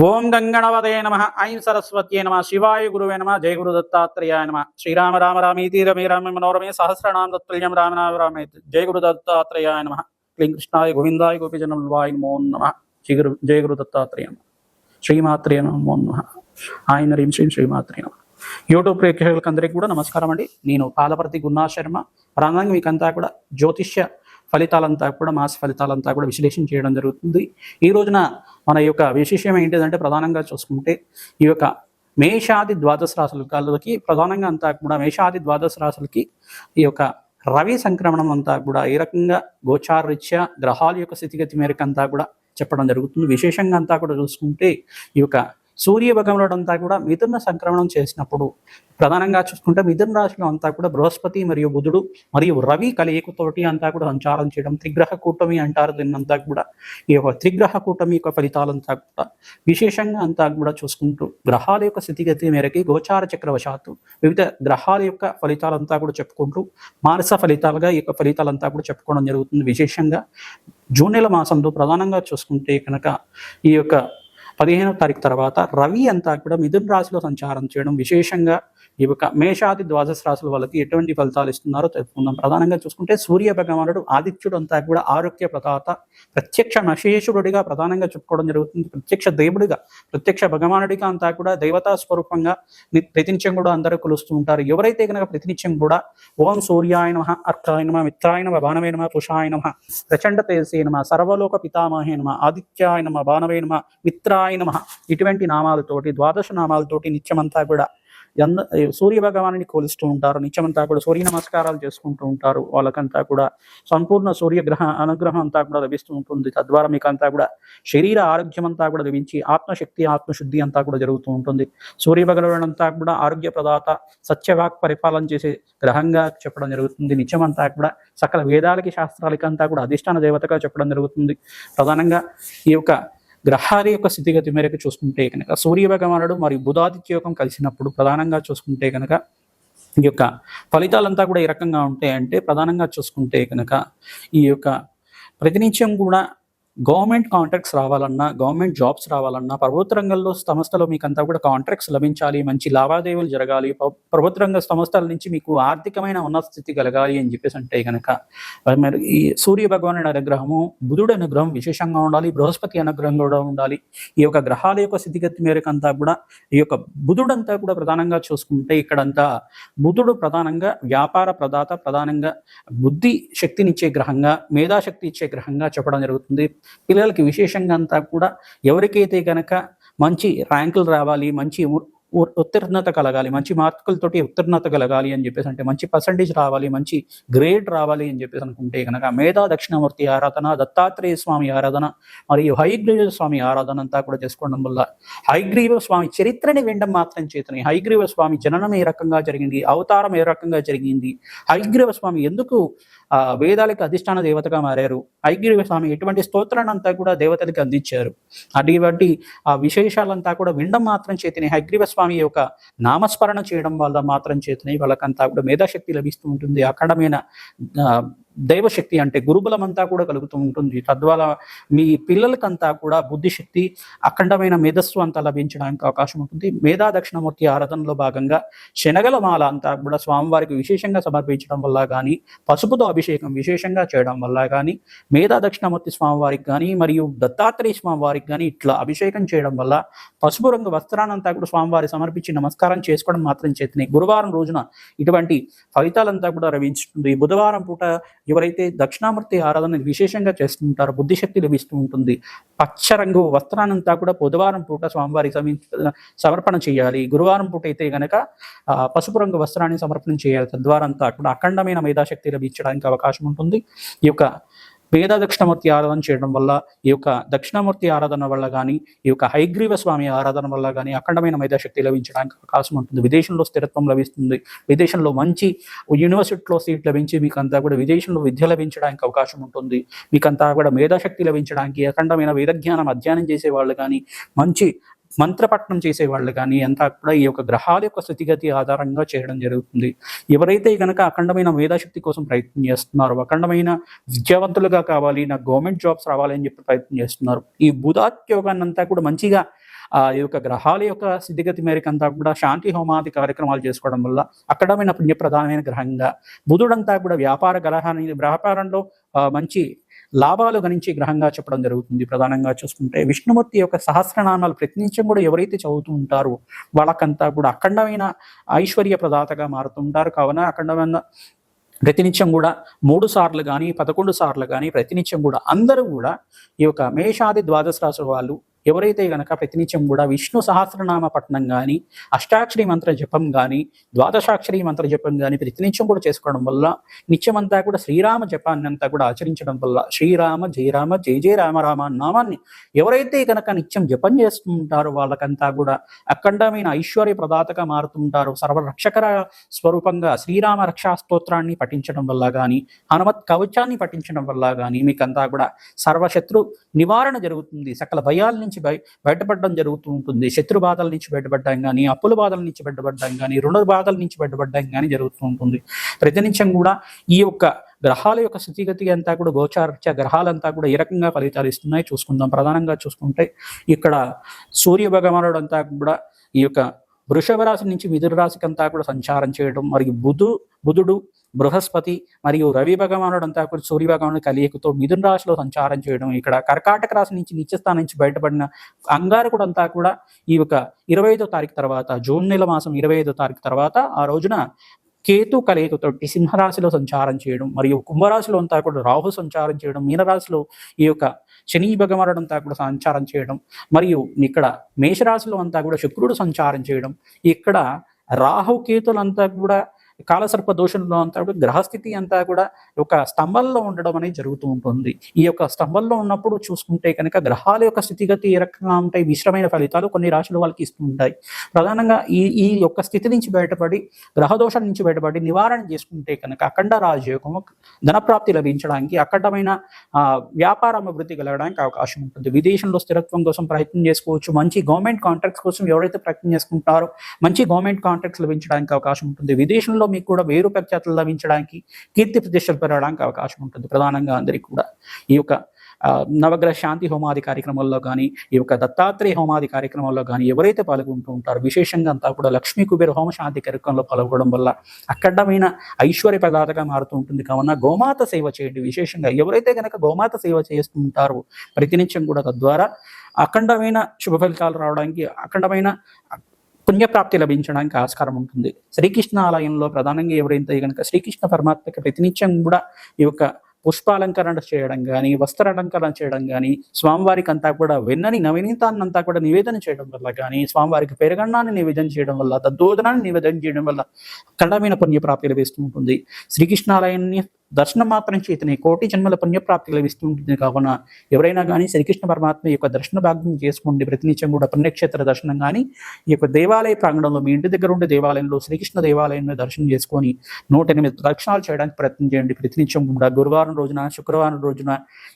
ఓం గంగణవదే నమ ఐం సరస్వత్యే నమ శివాయ గురువే నమ జయ గురు దత్తాత్రేయాయ నమ శ్రీరామ రామ రామీతి రమే రామ మనోరమే సహస్రనామ దత్తుల్యం రామనామ రామే జయ గురు దత్తాత్రేయాయ నమ క్లీం కృష్ణాయ గోవిందాయ గోపిజనం వాయ నమో నమ శ్రీ గురు జయ గురు దత్తాత్రేయ నమ శ్రీమాత్రే నమో నమ ఆయన రీం శ్రీ శ్రీమాత్రే నమ. యూట్యూబ్ ప్రేక్షకులకు అందరికీ కూడా నమస్కారం అండి. నేను పాలపర్తి గున్నా శర్మ ప్రధానంగా మీకంతా కూడా జ్యోతిష్య ఫలితాలంతా కూడా మాస ఫలితాలంతా కూడా విశ్లేషణ చేయడం జరుగుతుంది. ఈ రోజున మన యొక్క విశేషం ఏంటిదంటే ప్రధానంగా చూసుకుంటే ఈ యొక్క మేషాది ద్వాదశ రాశులకి ప్రధానంగా అంతా కూడా మేషాది ద్వాదశ రాశులకి ఈ యొక్క రవి సంక్రమణం అంతా కూడా ఏ రకంగా గోచారరీత్యా గ్రహాల యొక్క స్థితిగతి మేరకు అంతా కూడా చెప్పడం జరుగుతుంది. విశేషంగా అంతా కూడా చూసుకుంటే ఈ యొక్క సూర్య అంతా కూడా మిథున సంక్రమణం చేసినప్పుడు ప్రధానంగా చూసుకుంటే మిథున రాశిలో అంతా కూడా బృహస్పతి మరియు బుధుడు మరియు రవి కలయికతోటి అంతా కూడా సంచారం చేయడం త్రిగ్రహ కూటమి అంటారు దీన్నంతా కూడా. ఈ యొక్క త్రిగ్రహ కూటమి యొక్క ఫలితాలంతా కూడా విశేషంగా అంతా కూడా చూసుకుంటూ గ్రహాల యొక్క స్థితిగతి మేరకి గోచార చక్రవశాత్తు వివిధ గ్రహాల యొక్క ఫలితాలంతా కూడా చెప్పుకుంటూ మానస ఫలితాలుగా ఈ యొక్క ఫలితాలంతా కూడా చెప్పుకోవడం జరుగుతుంది. విశేషంగా జూన్ నెల మాసంలో ప్రధానంగా చూసుకుంటే కనుక ఈ యొక్క పదిహేనవ తారీఖు తర్వాత రవి అంతా కూడా మిథున రాశిలో సంచారం చేయడం విశేషంగా ఈ యొక్క మేషాది ద్వాదశ రాశుల వాళ్ళకి ఎటువంటి ఫలితాలు ఇస్తున్నారో తెలుసుకుందాం. ప్రధానంగా చూసుకుంటే సూర్య భగవానుడు ఆదిత్యుడు అంతా కూడా ఆరోగ్య ప్రదాత ప్రత్యక్ష నశేషుడిగా ప్రధానంగా చెప్పుకోవడం జరుగుతుంది. ప్రత్యక్ష దేవుడిగా ప్రత్యక్ష భగవానుడిగా అంతా కూడా దేవతా స్వరూపంగా ప్రతినిత్యం కూడా అందరూ కొలుస్తూ ఉంటారు. ఎవరైతే కనుక ప్రతినిత్యం కూడా ఓం సూర్యాయ నమ అర్కాయ నమ మిత్రాయ నమ బాణవే నమ పుషాయ నమ ప్రచండ తేజసే నమ సర్వలోక పితామహే నమ ఆదిత్యాయ నమ బాణవే నమ మిత్రాయ నమ ఇటువంటి నామాలతోటి ద్వాదశ నామాలతోటి నిత్యమంతా కూడా ఎంద సూర్య భగవాన్ని కొలుస్తూ ఉంటారు. నిత్యమంతా కూడా సూర్య నమస్కారాలు చేసుకుంటూ ఉంటారు. వాళ్ళకంతా కూడా సంపూర్ణ సూర్యగ్రహ అనుగ్రహం అంతా కూడా లభిస్తూ ఉంటుంది. తద్వారా మీకు అంతా కూడా శరీర ఆరోగ్యం అంతా కూడా లభించి ఆత్మశక్తి ఆత్మశుద్ధి అంతా కూడా జరుగుతూ ఉంటుంది. సూర్య భగవాన్ అంతా కూడా ఆరోగ్య ప్రదాత సత్యవాక్ పరిపాలన చేసే గ్రహంగా చెప్పడం జరుగుతుంది. నిత్యమంతా కూడా సకల వేదాలకి శాస్త్రాలకి అంతా కూడా అధిష్టాన దేవతగా చెప్పడం జరుగుతుంది. ప్రధానంగా ఈ యొక్క గ్రహాల యొక్క స్థితిగతి మేరకు చూసుకుంటే కనుక సూర్యభగవానుడు మరియు బుధాదిత్య యోగం కలిసినప్పుడు ప్రధానంగా చూసుకుంటే కనుక ఈ యొక్క ఫలితాలంతా కూడా ఏ రకంగా ఉంటాయంటే ప్రధానంగా చూసుకుంటే కనుక ఈ యొక్క ప్రతినిత్యం కూడా గవర్నమెంట్ కాంట్రాక్ట్స్ రావాలన్నా గవర్నమెంట్ జాబ్స్ రావాలన్నా ప్రభుత్వ రంగంలో సంస్థలో మీకు అంతా కూడా కాంట్రాక్ట్స్ లభించాలి మంచి లావాదేవీలు జరగాలి ప్రభుత్వ రంగ సంస్థల నుంచి మీకు ఆర్థికమైన ఉన్నత స్థితి కలగాలి అని చెప్పేసి అంటే కనుక మరి ఈ సూర్య భగవానుడి అనుగ్రహము బుధుడు అనుగ్రహం విశేషంగా ఉండాలి బృహస్పతి అనుగ్రహం కూడా ఉండాలి. ఈ యొక్క గ్రహాల యొక్క స్థితిగతి మేరకు అంతా కూడా ఈ యొక్క బుధుడంతా కూడా ప్రధానంగా చూసుకుంటే ఇక్కడంతా బుధుడు ప్రధానంగా వ్యాపార ప్రదాత ప్రధానంగా బుద్ధి శక్తినిచ్చే గ్రహంగా మేధాశక్తి ఇచ్చే గ్రహంగా చెప్పడం జరుగుతుంది. పిల్లలకి విశేషంగా అంతా కూడా ఎవరికైతే గనక మంచి ర్యాంకులు రావాలి మంచి ఉత్తీర్ణత కలగాలి మంచి మార్కులతోటి ఉత్తీర్ణత కలగాలి అని చెప్పేసి అంటే మంచి పర్సంటేజ్ రావాలి మంచి గ్రేడ్ రావాలి అని చెప్పేసి అనుకుంటే కనుక మేధా దక్షిణమూర్తి ఆరాధన దత్తాత్రేయ స్వామి ఆరాధన మరియు హైగ్రీవ స్వామి ఆరాధన అంతా కూడా చేసుకోవడం వల్ల హైగ్రీవ స్వామి చరిత్రని వినడం మాత్రం చేతని. హైగ్రీవ స్వామి జననం ఏ రకంగా జరిగింది అవతారం ఏ రకంగా జరిగింది హైగ్రీవ స్వామి ఎందుకు ఆ వేదాలకు అధిష్టాన దేవతగా మారారు. ఐగిరి స్వామి ఎటువంటి స్తోత్రాన్ని అంతా కూడా దేవతలకు అందించారు. అటువంటి ఆ విశేషాలంతా కూడా వినడం మాత్రం చేతనే హైగ్రీవ స్వామి యొక్క నామస్మరణ చేయడం వల్ల మాత్రం చేతనే వాళ్ళకంతా కూడా మేధాశక్తి లభిస్తూ ఉంటుంది. అఖండమైన దైవశక్తి అంటే గురుబలం అంతా కూడా కలుగుతూ ఉంటుంది. తద్వారా మీ పిల్లలకంతా కూడా బుద్ధిశక్తి అఖండమైన మేధస్సు అంతా లభించడానికి అవకాశం ఉంటుంది. మేధా దక్షిణమూర్తి ఆరాధనలో భాగంగా శనగల మాల అంతా కూడా స్వామివారికి విశేషంగా సమర్పించడం వల్ల కానీ పసుపుతో అభిషేకం విశేషంగా చేయడం వల్ల కానీ మేధా దక్షిణమూర్తి స్వామివారికి కానీ మరియు దత్తాత్రేయ స్వామివారికి కానీ ఇట్లా అభిషేకం చేయడం వల్ల పసుపు రంగు వస్త్రానంతా కూడా స్వామివారి సమర్పించి నమస్కారం చేసుకోవడం మాత్రం చేతనే గురువారం రోజున ఇటువంటి ఫలితాలంతా కూడా రవించుతుంది. బుధవారం పూట ఎవరైతే దక్షిణామూర్తి ఆరాధన విశేషంగా చేస్తుంటారో బుద్ధిశక్తి లభిస్తూ ఉంటుంది. పచ్చ రంగు వస్త్రానంతా కూడా బుధవారం పూట స్వామివారికి సమీ సమర్పణ చేయాలి. గురువారం పూట అయితే గనక పసుపు రంగు వస్త్రాన్ని సమర్పణ చేయాలి. తద్వారా అంతా కూడా అఖండమైన మేధాశక్తి లభించడానికి అవకాశం ఉంటుంది. ఈ యొక్క పేద దక్షిణమూర్తి ఆరాధన చేయడం వల్ల ఈ యొక్క దక్షిణమూర్తి ఆరాధన వల్ల కానీ ఈ యొక్క హైగ్రీవ స్వామి ఆరాధన వల్ల కానీ అఖండమైన మేధాశక్తి లభించడానికి అవకాశం ఉంటుంది. విదేశంలో స్థిరత్వం లభిస్తుంది. విదేశంలో మంచి యూనివర్సిటీలో సీట్ లభించి మీకు అంతా కూడా విదేశంలో విద్య లభించడానికి అవకాశం ఉంటుంది. మీకు అంతా కూడా మేధాశక్తి లభించడానికి అఖండమైన వేద జ్ఞానం అధ్యయనం చేసే వాళ్ళు కానీ మంచి మంత్రపట్నం చేసేవాళ్ళు కానీ అంతా కూడా ఈ యొక్క గ్రహాల యొక్క స్థితిగతి ఆధారంగా చేయడం జరుగుతుంది. ఎవరైతే కనుక అఖండమైన మేధాశక్తి కోసం ప్రయత్నం చేస్తున్నారో అఖండమైన విద్యావంతులుగా కావాలి నాకు గవర్నమెంట్ జాబ్స్ రావాలి అని చెప్పి ప్రయత్నం చేస్తున్నారు ఈ బుధాత్యోగాన్ని అంతా కూడా మంచిగా ఆ యొక్క గ్రహాల యొక్క స్థితిగతి మేరకు అంతా కూడా శాంతి హోమాది కార్యక్రమాలు చేసుకోవడం వల్ల అక్కడమైన పుణ్యప్రధానమైన గ్రహంగా బుధుడంతా కూడా వ్యాపార గ్రహాన్ని వ్యాపారంలో మంచి లాభాలు గణించే గ్రహంగా చెప్పడం జరుగుతుంది. ప్రధానంగా చూసుకుంటే విష్ణుమూర్తి యొక్క సహస్రనామాలు ప్రతినిత్యం కూడా ఎవరైతే చదువుతూ ఉంటారో వాళ్ళకంతా కూడా అఖండమైన ఐశ్వర్య ప్రదాతగా మారుతుంటారు కావున అఖండమైన ప్రతినిత్యం కూడా మూడు సార్లు కానీ పదకొండు సార్లు కానీ ప్రతినిత్యం కూడా అందరూ కూడా ఈ యొక్క మేషాది ద్వాదశ రాశుల వాళ్ళు ఎవరైతే గనక ప్రతినిత్యం కూడా విష్ణు సహస్రనామ పఠనం కానీ అష్టాక్షరి మంత్ర జపం కానీ ద్వాదశాక్షరి మంత్ర జపం కానీ ప్రతినిత్యం కూడా చేసుకోవడం వల్ల నిత్యమంతా కూడా శ్రీరామ జపాన్ని అంతా కూడా ఆచరించడం వల్ల శ్రీరామ జయరామ జయ జయ రామ రామ నామాన్ని ఎవరైతే కనుక నిత్యం జపం చేస్తుంటారో వాళ్ళకంతా కూడా అఖండమైన ఐశ్వర్య ప్రదాతగా మారుతుంటారో సర్వరక్షకర స్వరూపంగా శ్రీరామ రక్షా స్తోత్రాన్ని పఠించడం వల్ల కానీ హనుమత్ కవచాన్ని పఠించడం వల్ల కానీ మీకంతా కూడా సర్వశత్రు నివారణ జరుగుతుంది. సకల భయాల నుంచి బయ బయటపడడం జరుగుతూ ఉంటుంది. శత్రు బాధల నుంచి బయటపడడం కానీ అప్పుల బాధల నుంచి బయటపడడం కానీ రుణ బాధల నుంచి బయటపడడం కానీ జరుగుతూ ఉంటుంది. ప్రతినిత్యం కూడా ఈ యొక్క గ్రహాల యొక్క స్థితిగతి అంతా కూడా గోచారత్య గ్రహాలంతా కూడా ఏ రకంగా ఫలితాలు ఇస్తున్నాయి చూసుకుందాం. ప్రధానంగా చూసుకుంటే ఇక్కడ సూర్య భగవానుడు అంతా కూడా ఈ యొక్క వృషభ రాశి నుంచి మిథున రాశికి అంతా కూడా సంచారం చేయడం మరియు బుధు బుధుడు బృహస్పతి మరియు రవి భగవానుడు అంతా కూడా సూర్య భగవానుడు కలియకతో మిథున రాశిలో సంచారం చేయడం ఇక్కడ కర్కాటక రాశి నుంచి నిత్యస్థానం నుంచి బయటపడిన అంగారకుడు అంతా కూడా ఈ యొక్క ఇరవై ఐదో తారీఖు తర్వాత జూన్ నెల మాసం ఇరవై ఐదో తారీఖు తర్వాత ఆ రోజున కేతు కలయికతోటి సింహరాశిలో సంచారం చేయడం మరియు కుంభరాశిలో అంతా కూడా రాహు సంచారం చేయడం మీనరాశిలో ఈ యొక్క శని భగవానుడు అంతా కూడా సంచారం చేయడం మరియు ఇక్కడ మేషరాశిలో అంతా కూడా శుక్రుడు సంచారం చేయడం ఇక్కడ రాహు కేతులంతా కూడా కాలసర్ప దోషంలో అంతా కూడా గ్రహస్థితి అంతా కూడా ఒక స్తంభంలో ఉండడం అనేది జరుగుతూ ఉంటుంది. ఈ యొక్క స్తంభంలో ఉన్నప్పుడు చూసుకుంటే కనుక గ్రహాల యొక్క స్థితిగతి ఏ రకంగా ఉంటాయి? మిశ్రమైన ఫలితాలు కొన్ని రాశులు వాళ్ళకి ఇస్తూ ఉంటాయి. ప్రధానంగా ఈ ఈ యొక్క స్థితి నుంచి బయటపడి గ్రహదోషం నుంచి బయటపడి నివారణ చేసుకుంటే కనుక అఖండ రాజయోగం ధనప్రాప్తి లభించడానికి అఖండమైన వ్యాపార అభివృద్ధి కలగడానికి అవకాశం ఉంటుంది. విదేశంలో స్థిరత్వం కోసం ప్రయత్నం చేసుకోవచ్చు. మంచి గవర్నమెంట్ కాంట్రాక్ట్స్ కోసం ఎవరైతే ప్రయత్నం చేసుకుంటారో మంచి గవర్నమెంట్ కాంట్రాక్ట్స్ లభించడానికి అవకాశం ఉంటుంది. విదేశంలో మీకు కూడా వేరు ప్రఖ్యాతులు లభించడానికి కీర్తి ప్రతిష్టలు పెరగడానికి అవకాశం ఉంటుంది. ప్రధానంగా అందరికీ కూడా ఈ యొక్క నవగ్రహ శాంతి హోమాది కార్యక్రమాల్లో కానీ ఈ యొక్క దత్తాత్రేయ హోమాది కార్యక్రమాల్లో కానీ ఎవరైతే పాల్గొంటూ ఉంటారో విశేషంగా అంతా కూడా లక్ష్మీ కుబేర హోమ శాంతి కార్యక్రమంలో పాల్గొనడం వల్ల అఖండమైన ఐశ్వర్య ప్రదాతగా మారుతూ ఉంటుంది. కావున గోమాత సేవ చేయండి. విశేషంగా ఎవరైతే కనుక గోమాత సేవ చేస్తూ ఉంటారో ప్రతినిత్యం కూడా తద్వారా అఖండమైన శుభ ఫలితాలు రావడానికి అఖండమైన పుణ్యప్రాప్తి లభించడానికి ఆస్కారం ఉంటుంది. శ్రీకృష్ణ ఆలయంలో ప్రధానంగా ఎవరైతే కనుక శ్రీకృష్ణ పరమాత్మకి ప్రతినిత్యం కూడా ఈ యొక్క పుష్పాలంకరణ చేయడం కానీ వస్త్రాలంకరణ చేయడం కానీ స్వామివారికి అంతా కూడా వెన్నని నవనీతాన్నంతా కూడా నివేదన చేయడం వల్ల కానీ స్వామివారికి పెరగన్నాన్ని నివేదన చేయడం వల్ల దద్దోదనాన్ని నివేదన చేయడం వల్ల ఖండమైన పుణ్యప్రాప్తి లభిస్తూ ఉంటుంది. శ్రీకృష్ణాలయాన్ని దర్శనం మాత్రం చేతనే కోటి జన్మల పుణ్యప్రాప్తి లభిస్తూ ఉంటుంది కావున ఎవరైనా కానీ శ్రీకృష్ణ పరమాత్మ యొక్క దర్శన భాగ్యం చేసుకోండి. ప్రతినిత్యం కూడా పుణ్యక్షేత్ర దర్శనం కానీ ఈ యొక్క దేవాలయ ప్రాంగణంలో మీ ఇంటి దగ్గర ఉండే దేవాలయంలో శ్రీకృష్ణ దేవాలయంలో దర్శనం చేసుకొని నూట ఎనిమిది దర్శనాలు చేయడానికి ప్రయత్నం చేయండి. ప్రతినిత్యం కూడా గురువారం రోజున శుక్రవారం రోజున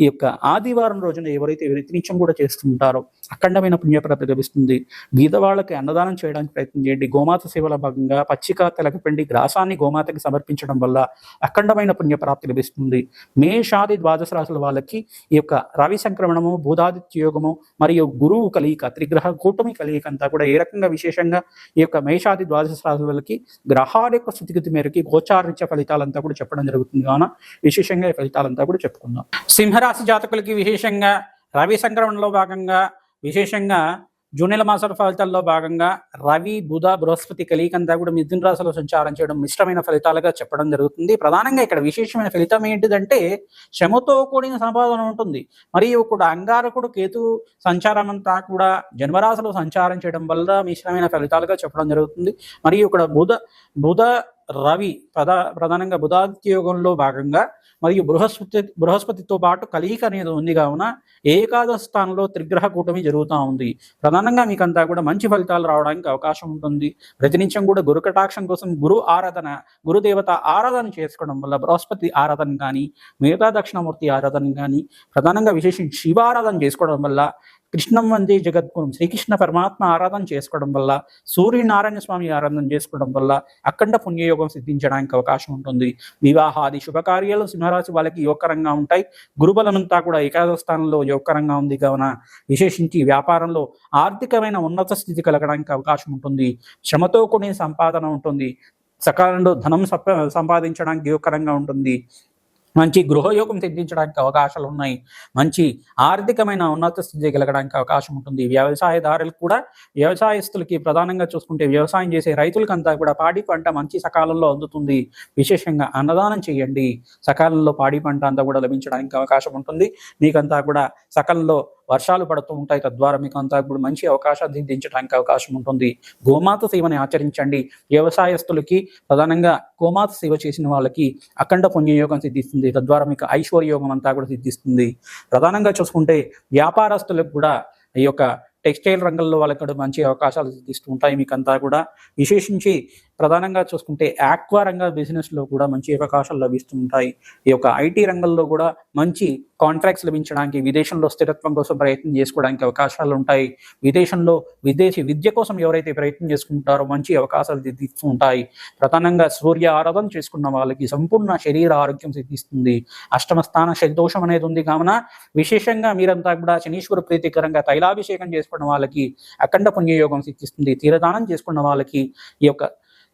ఈ యొక్క ఆదివారం రోజున ఎవరైతే ప్రతినిత్యం కూడా చేస్తుంటారో అఖండమైన పుణ్యప్రాప్తి లభిస్తుంది. బీద వాళ్ళకి అన్నదానం చేయడానికి ప్రయత్నం చేయండి. గోమాత సేవల భాగంగా పచ్చిక తెలకపిండి గ్రాసాన్ని గోమాతకి సమర్పించడం వల్ల అఖండమైన పుణ్యప్రాప్తి లభిస్తుంది. మేషాది ద్వాదశ రాశుల వాళ్ళకి ఈ యొక్క రవి సంక్రమణము బుధాదిత్య యోగము మరియు గురువు కలియిక త్రిగ్రహ కూటమి కలియిక అంతా కూడా ఏ రకంగా విశేషంగా ఈ యొక్క మేషాది ద్వాదశ రాశుల వాళ్ళకి గ్రహాల యొక్క స్థితిగతి మేరకి గోచారిత్య ఫలితాలంతా కూడా చెప్పడం జరుగుతుంది. కావున విశేషంగా ఈ ఫలితాలంతా కూడా చెప్పుకుందాం. సింహరాశి జాతకులకి విశేషంగా రవి సంక్రమణలో భాగంగా విశేషంగా జూన్ నెల మాసాల ఫలితాల్లో భాగంగా రవి బుధ బృహస్పతి కలికంతా కూడా మిథున రాశిలో సంచారం చేయడం మిశ్రమైన ఫలితాలుగా చెప్పడం జరుగుతుంది. ప్రధానంగా ఇక్కడ విశేషమైన ఫలితం ఏంటిదంటే శ్రమతో కూడిన సంపాదన ఉంటుంది. మరియు కూడా అంగారకుడు కేతు సంచారం అంతా కూడా జన్మరాశిలో సంచారం చేయడం వల్ల మిశ్రమైన ఫలితాలుగా చెప్పడం జరుగుతుంది. మరియు ఇక్కడ బుధ బుధ రవి ప్రధా ప్రధానంగా బుధాదిత్య యోగంలో భాగంగా మరియు బృహస్పతి బృహస్పతితో పాటు కలియిక అనేది ఉంది కావున ఏకాదశ స్థానంలో త్రిగ్రహ కూటమి జరుగుతూ ఉంది. ప్రధానంగా మీకంతా కూడా మంచి ఫలితాలు రావడానికి అవకాశం ఉంటుంది. ప్రతినిత్యం కూడా గురు కటాక్షం కోసం గురు ఆరాధన గురుదేవత ఆరాధన చేసుకోవడం వల్ల బృహస్పతి ఆరాధన కానీ మిగతా దక్షిణామూర్తి ఆరాధన కానీ ప్రధానంగా విశేషం శివారాధన చేసుకోవడం వల్ల కృష్ణం వందే జగద్గురం. శ్రీకృష్ణ పరమాత్మ ఆరాధన చేసుకోవడం వల్ల సూర్యనారాయణ స్వామి ఆరాధన చేసుకోవడం వల్ల అఖండ పుణ్యయోగం సిద్ధించడానికి అవకాశం ఉంటుంది. వివాహాది శుభకార్యాలు సింహరాశి వాళ్ళకి యోగకరంగా ఉంటాయి. గురుబలమంతా కూడా ఏకాదశ స్థానంలో యోగకరంగా ఉంది కావున విశేషించి వ్యాపారంలో ఆర్థికమైన ఉన్నత స్థితి కలగడానికి అవకాశం ఉంటుంది. శ్రమతో కూడిన సంపాదన ఉంటుంది. సకాలంలో ధనం సంపాదించడానికి యోగకరంగా ఉంటుంది. మంచి గృహయోగం సిద్ధించడానికి అవకాశాలు ఉన్నాయి మంచి ఆర్థికమైన ఉన్నత స్థితి కలగడానికి అవకాశం ఉంటుంది. వ్యవసాయదారులకు కూడా వ్యవసాయస్తులకి ప్రధానంగా చూసుకుంటే వ్యవసాయం చేసే రైతులకంతా కూడా పాడి పంట మంచి సకాలంలో అందుతుంది. విశేషంగా అన్నదానం చేయండి. సకాలంలో పాడి పంట అంతా కూడా లభించడానికి అవకాశం ఉంటుంది. మీకంతా కూడా సకాలంలో వర్షాలు పడుతూ ఉంటాయి. తద్వారా మీకు అంతా కూడా మంచి అవకాశాలు సిద్ధించడానికి అవకాశం ఉంటుంది. గోమాత సేవని ఆచరించండి. వ్యవసాయస్తులకి ప్రధానంగా గోమాత సేవ చేసిన వాళ్ళకి అఖండ పుణ్యయోగం సిద్ధిస్తుంది. తద్వారా మీకు ఐశ్వర్యయోగం అంతా కూడా సిద్ధిస్తుంది. ప్రధానంగా చూసుకుంటే వ్యాపారస్తులకు కూడా ఈ యొక్క టెక్స్టైల్ రంగంలో వాళ్ళకి మంచి అవకాశాలు సిద్ధిస్తూ ఉంటాయి. మీకంతా కూడా విశేషించి ప్రధానంగా చూసుకుంటే ఆక్వా రంగ బిజినెస్లో కూడా మంచి అవకాశాలు లభిస్తుంటాయి. ఈ యొక్క ఐటీ రంగంలో కూడా మంచి కాంట్రాక్ట్స్ లభించడానికి విదేశంలో స్థిరత్వం కోసం ప్రయత్నం చేసుకోవడానికి అవకాశాలు ఉంటాయి. విదేశంలో విదేశీ విద్య కోసం ఎవరైతే ప్రయత్నం చేసుకుంటారో మంచి అవకాశాలు సిద్ధిస్తూ ఉంటాయి ప్రధానంగా సూర్య ఆరాధన చేసుకున్న వాళ్ళకి సంపూర్ణ శరీర ఆరోగ్యం సిద్ధిస్తుంది. అష్టమ స్థాన దోషం అనేది ఉంది కావున విశేషంగా మీరంతా కూడా శనీశ్వర ప్రీతికరంగా తైలాభిషేకం చేసుకున్న వాళ్ళకి అఖండ పుణ్యయోగం సిద్ధిస్తుంది. తీరదానం చేసుకున్న వాళ్ళకి ఈ యొక్క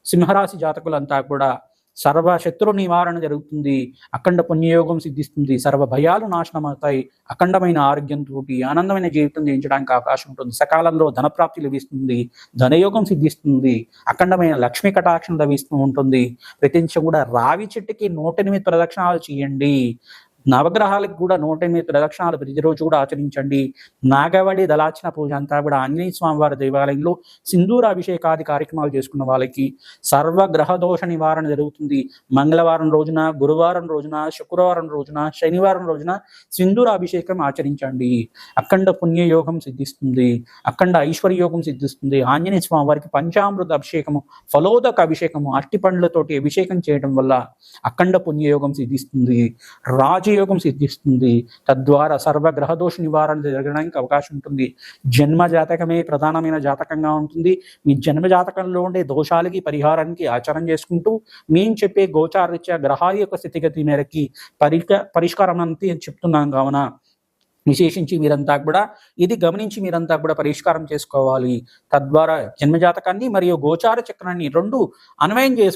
సింహరాశి జాతకులంతా కూడా సర్వ శత్రు నివారణ జరుగుతుంది అఖండ పుణ్యయోగం సిద్ధిస్తుంది సర్వ భయాలు నాశనం అవుతాయి అఖండమైన ఆరోగ్యంతో ఆనందమైన జీవితం జీవించడానికి అవకాశం ఉంటుంది. సకాలంలో ధనప్రాప్తి లభిస్తుంది ధనయోగం సిద్ధిస్తుంది అఖండమైన లక్ష్మీ కటాక్షం లభిస్తూ ఉంటుంది. ప్రతి కూడా రావి చెట్టుకి నూట ఎనిమిది ప్రదక్షిణాలు చేయండి. నవగ్రహాలకు కూడా నూట ఎనిమిది ప్రదక్షిణాలు ప్రతిరోజు కూడా ఆచరించండి. నాగవడి దళార్చన పూజ అంతా కూడా ఆంజనేయ స్వామి వారి దేవాలయంలో సింధూర అభిషేకాది కార్యక్రమాలు చేసుకున్న వాళ్ళకి సర్వ గ్రహ దోష నివారణ జరుగుతుంది. మంగళవారం రోజున గురువారం రోజున శుక్రవారం రోజున శనివారం రోజున సింధూర అభిషేకం ఆచరించండి. అఖండ పుణ్యయోగం సిద్ధిస్తుంది. అఖండ ఐశ్వర్యోగం సిద్ధిస్తుంది. ఆంజనేయ స్వామి వారికి పంచామృత అభిషేకము ఫలోదక అభిషేకము అట్టి పండ్లతోటి అభిషేకం చేయడం వల్ల అఖండ పుణ్యయోగం సిద్ధిస్తుంది. యోగం సిద్ధిస్తుంది. తద్వారా సర్వగ్రహదోష నివారణ జరగడానికి అవకాశం ఉంటుంది. జన్మ జాతకమే ప్రధానమైన జాతకంగా ఉంటుంది. మీ జన్మ జాతకంలో ఉండే దోషాలకి పరిహారానికి ఆచరణ చేసుకుంటూ మేము చెప్పే గోచారరీత్యా గ్రహాల యొక్క స్థితిగతి మేరకి పరిక పరిష్కారం అంతే చెప్తున్నాం కావున. విశేషించి మీరంతా కూడా ఇది గమనించి మీరంతా కూడా పరిష్కారం చేసుకోవాలి. తద్వారా జన్మజాతకాన్ని మరియు గోచార చక్రాన్ని రెండు అన్వయం చేసుకో